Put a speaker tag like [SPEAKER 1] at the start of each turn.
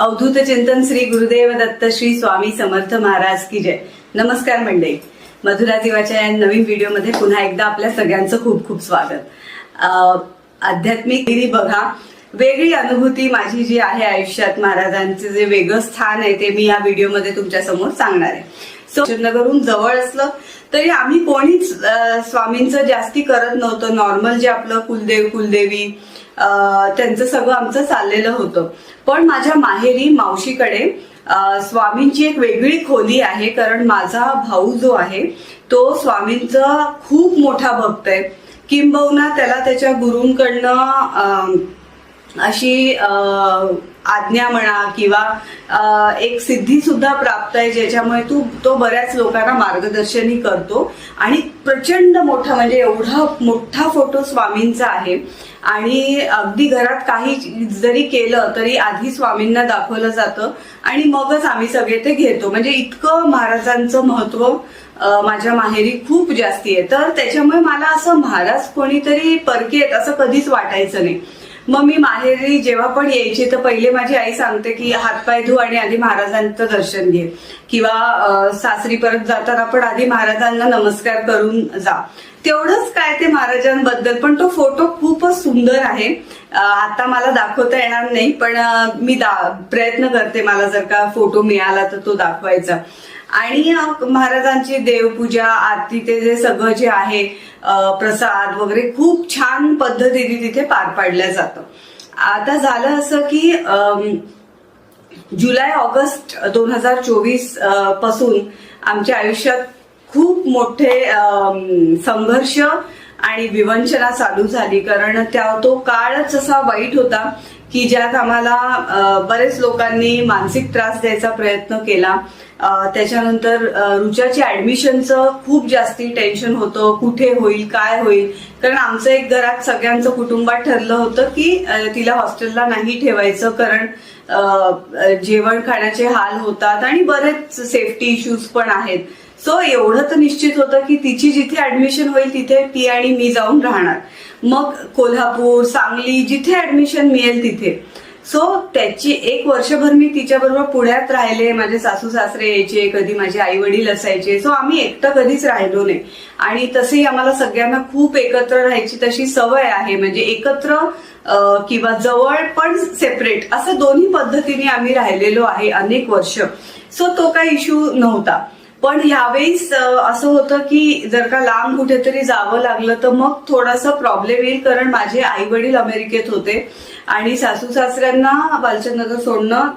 [SPEAKER 1] अवधूत चिंतन श्री गुरुदेव दत्त श्री स्वामी समर्थ महाराज की जय. नमस्कार मंडळी. मधुरा दिवाच्या या नवीन व्हिडिओमध्ये पुन्हा एकदा आपल्या सगळ्यांचं खूप खूप स्वागत. आध्यात्मिक गिरी बघा. वेगळी अनुभूती माझी जी आहे आयुष्यात महाराजांचे जे वेगळं स्थान आहे ते मी या व्हिडिओमध्ये तुमच्यासमोर सांगणार आहे. सो नगरहून जवळ असलं तरी आम्ही कोणीच स्वामींचं जास्ती करत नव्हतं. नॉर्मल जे आपलं कुलदेव कुलदेवी त्यांचं सगळं आमचं चाललेलं होतं. पण माझ्या माहेरी मावशीकडे स्वामींची एक वेगळी खोली आहे कारण माझा भाऊ जो आहे तो स्वामींचा खूप मोठा भक्त आहे. किंबहुना त्याला त्याच्या गुरूंकडनं अशी आज्ञा म्हणा किंवा एक सिद्धी सुद्धा प्राप्त आहे ज्याच्यामुळे तू तो बऱ्याच लोकांना मार्गदर्शनही करतो. आणि प्रचंड मोठा म्हणजे एवढा मोठा फोटो स्वामींचा आहे. आणि अगदी घरात काही जरी केलं तरी आधी स्वामींना दाखवलं जातं. आणि मगच आम्ही सगळे ते घेतो. म्हणजे इतकं महाराजांचं महत्त्व माझ्या माहेरी खूप जास्ती आहे. तर त्याच्यामुळे मला असं महाराज कोणीतरी परकी आहेत असं कधीच वाटायचं नाही. मग मी माहेरी जेव्हा पण यायची तर पहिले माझी आई सांगते की हातपाय धु आणि आधी महाराजांचं दर्शन घे. किंवा सासरी परत जाताना पण आधी महाराजांना नमस्कार करून जा. तेवढंच काय ते महाराजांबद्दल पण तो फोटो खूपच सुंदर आहे. आता मला दाखवता येणार नाही पण मी दा- प्रयत्न करते मला जर का फोटो मिळाला तर तो दाखवायचा. आणि महाराजांची देवपूजा आरती ते जे सगळं जे आहे प्रसाद वगैरे खूप छान पद्धतीने तिथे पार पाडलं जातं. आता झालं असं की जुलै ऑगस्ट दोन हजार चोवीसपासून आमच्या आयुष्यात खूप मोठे संघर्ष आणि विवंचना चालू झाली. कारण त्या तो काळच असा वाईट होता की ज्यात आम्हाला बरेच लोकांनी मानसिक त्रास द्यायचा प्रयत्न केला. त्याच्यानंतर अं, रुचाची ऍडमिशनचं खूप जास्ती टेन्शन होतं. कुठे होईल काय होईल? कारण आमचं एक घरात सगळ्यांचं कुटुंबात ठरलं होतं की तिला हॉस्टेलला नाही ठेवायचं कारण जेवण खाण्याचे हाल होतात आणि बरेच सेफ्टी इश्यूज पण आहेत. सो एवढं तर निश्चित होतं की तिची जिथे ऍडमिशन होईल तिथे ती आणि मी जाऊन राहणार. मग कोल्हापूर सांगली जिथे ऍडमिशन मिळेल तिथे. सो त्याची एक वर्षभर मी तिच्याबरोबर पुण्यात राहिले. माझे सासू सासरे यायचे कधी माझे आई वडील असायचे. सो आम्ही एकटं कधीच राहिलो नाही. आणि तसेही आम्हाला सगळ्यांना खूप एकत्र राहायची तशी सवय आहे. म्हणजे एकत्र किंवा जवळ पण सेपरेट असं दोन्ही पद्धतीने आम्ही राहिलेलो आहे अनेक वर्ष. सो तो काही इश्यू नव्हता. पण ह्यावेळेस असं होतं की जर का लांब कुठेतरी जावं लागलं तर मग थोडासा प्रॉब्लेम येईल कारण माझे आई वडील अमेरिकेत होते. आणि सासू सासऱ्यांना बालचंदनगर सोडणं